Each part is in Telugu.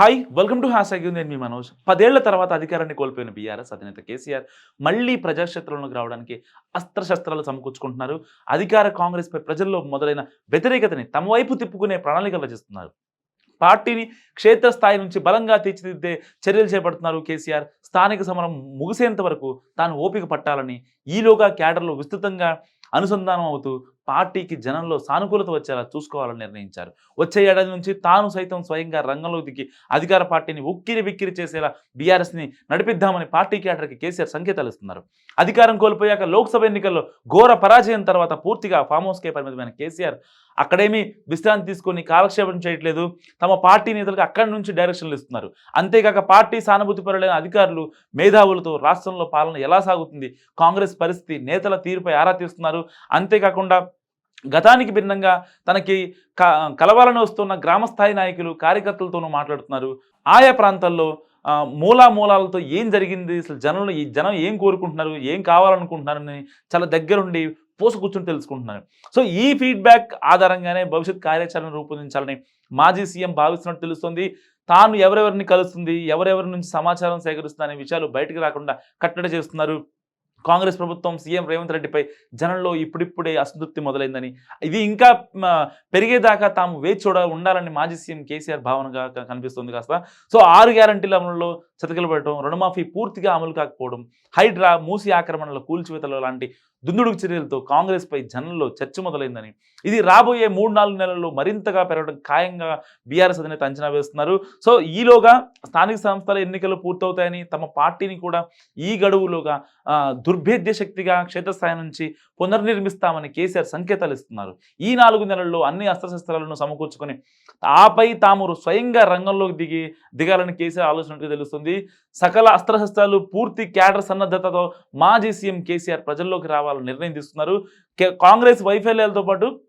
హాయ్ వెల్కమ్ టు హ్యాసాగ్యూ నేను మీ మనోజ్ పదేళ్ళ తర్వాత అధికారాన్ని కోల్పోయిన బీఆర్ఎస్ అధినేత కేసీఆర్ మళ్ళీ ప్రజాక్షేత్రంలోకి రావడానికి అస్త్రశస్త్రాలు సమకూర్చుకుంటున్నారు. అధికార కాంగ్రెస్పై ప్రజల్లో మొదలైన వ్యతిరేకతని తమ వైపు తిప్పుకునే ప్రణాళికలు రచిస్తున్నారు. పార్టీని క్షేత్రస్థాయి నుంచి బలంగా తీర్చిదిద్దే చర్యలు చేపడుతున్నారు కేసీఆర్. స్థానిక సమరం ముగిసేంత వరకు తాను ఓపిక పట్టాలని ఈలోగా క్యాడర్లో విస్తృతంగా అనుసంధానం అవుతూ పార్టీకి జనంలో సానుకూలత వచ్చేలా చూసుకోవాలని నిర్ణయించారు. వచ్చే ఏడాది నుంచి తాను సైతం స్వయంగా రంగంలో దిగి అధికార పార్టీని ఉక్కిరి బిక్కిరి చేసేలా బీఆర్ఎస్ని నడిపిద్దామని పార్టీ క్యాడర్కి కేసీఆర్ సంకేతాలు ఇస్తున్నారు. అధికారం కోల్పోయాక లోక్సభ ఎన్నికల్లో ఘోర పరాజయం తర్వాత పూర్తిగా ఫామ్ హౌస్కే పరిమితమైన కేసీఆర్ అక్కడేమీ విశ్రాంతి తీసుకొని కాలక్షేపం చేయట్లేదు. తమ పార్టీ నేతలకు అక్కడి నుంచి డైరెక్షన్లు ఇస్తున్నారు. అంతేకాక పార్టీ సానుభూతి పరులైన అధికారులు మేధావులతో రాష్ట్రంలో పాలన ఎలా సాగుతుంది? కాంగ్రెస్ పరిస్థితి నేతల తీరుపై ఆరా తీస్తున్నారు. అంతేకాకుండా గతానికి భిన్నంగా తనకి క కలవాలని వస్తున్న గ్రామస్థాయి నాయకులు కార్యకర్తలతోనూ మాట్లాడుతున్నారు. ఆయా ప్రాంతాల్లో మూలా మూలాలతో ఏం జరిగింది? అసలు జనంలో ఈ జనం ఏం కోరుకుంటున్నారు? ఏం కావాలనుకుంటున్నారని చాలా దగ్గరుండి పోసు కూర్చొని తెలుసుకుంటున్నారు. సో ఈ ఫీడ్బ్యాక్ ఆధారంగానే భవిష్యత్ కార్యాచరణ రూపొందించాలని మాజీ సీఎం భావిస్తున్నట్టు తెలుస్తుంది. తాను ఎవరెవరిని కలుస్తుంది? ఎవరెవరి నుంచి సమాచారం సేకరిస్తుంది అనే విషయాలు బయటకు రాకుండా కట్టడి చేస్తున్నారు. కాంగ్రెస్ ప్రభుత్వం సీఎం రేవంత్ రెడ్డిపై జనంలో ఇప్పుడిప్పుడే అసంతృప్తి మొదలైందని. ఇది ఇంకా పెరిగేదాకా తాము వేచి చూడ ఉండాలని మాజీ సీఎం కేసీఆర్ భావనగా కనిపిస్తుంది కాస్త. సో ఆరు గ్యారంటీల అమలులో చతికిలు పెట్టడం రుణమాఫీ పూర్తిగా అమలు కాకపోవడం హైడ్రా మూసి ఆక్రమణల కూల్చివేతలు లాంటి దుందుడుకు చర్యలతో కాంగ్రెస్పై జనంలో చర్చ మొదలైందని. ఇది రాబోయే మూడు నాలుగు నెలల్లో మరింతగా పెరగడం ఖాయంగా బీఆర్ఎస్ అధినేత అంచనా వేస్తున్నారు. సో ఈలోగా స్థానిక సంస్థల ఎన్నికలు పూర్తవుతాయని తమ పార్టీని కూడా ఈ గడువులోగా దుర్భేద్య శక్తిగా క్షేత్రస్థాయి నుంచి పునర్నిర్మిస్తామని కేసీఆర్ సంకేతాలు ఇస్తున్నారు. ఈ నాలుగు నెలల్లో అన్ని అస్త్రశస్త్రాలను సమకూర్చుకొని ఆపై తాము స్వయంగా రంగంలోకి దిగి దిగాలని కేసీఆర్ ఆలోచనగా తెలుస్తుంది. సకల అస్త్రశస్త్రాలు పూర్తి క్యాడర్ సన్నద్ధతతో మాజీ సీఎం కేసీఆర్ ప్రజల్లోకి రావాలని నిర్ణయం తీసుకున్నారు. కే- కాంగ్రెస్ వైఫల్యాలతో పాటు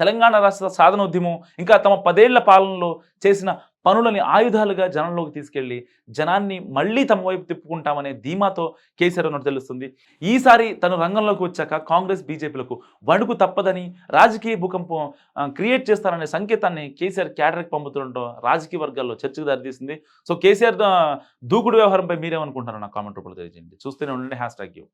తెలంగాణ రాష్ట్ర సాధన ఉద్యమం ఇంకా తమ పదేళ్ళ పాలనలో చేసిన పనులని ఆయుధాలుగా జనంలోకి తీసుకెళ్ళి జనాన్ని మళ్ళీ తమ వైపు తిప్పుకుంటామనే ధీమాతో కేసీఆర్ ఉన్నట్టు తెలుస్తుంది. ఈసారి తను రంగంలోకి వచ్చాక కాంగ్రెస్ బీజేపీలకు వణుకు తప్పదని రాజకీయ భూకంపం క్రియేట్ చేస్తారనే సంకేతాన్ని కేసీఆర్ క్యాడర్కి పంపుతుండటం రాజకీయ వర్గాల్లో చర్చకు దారితీసింది. సో కేసీఆర్ దూకుడు వ్యవహారంపై మీరేమనుకుంటారో నా కామెంట్ రూపంలో తెలియజేయండి. చూస్తూనే ఉండండి హ్యాష్ ట్యాగ్ యూ.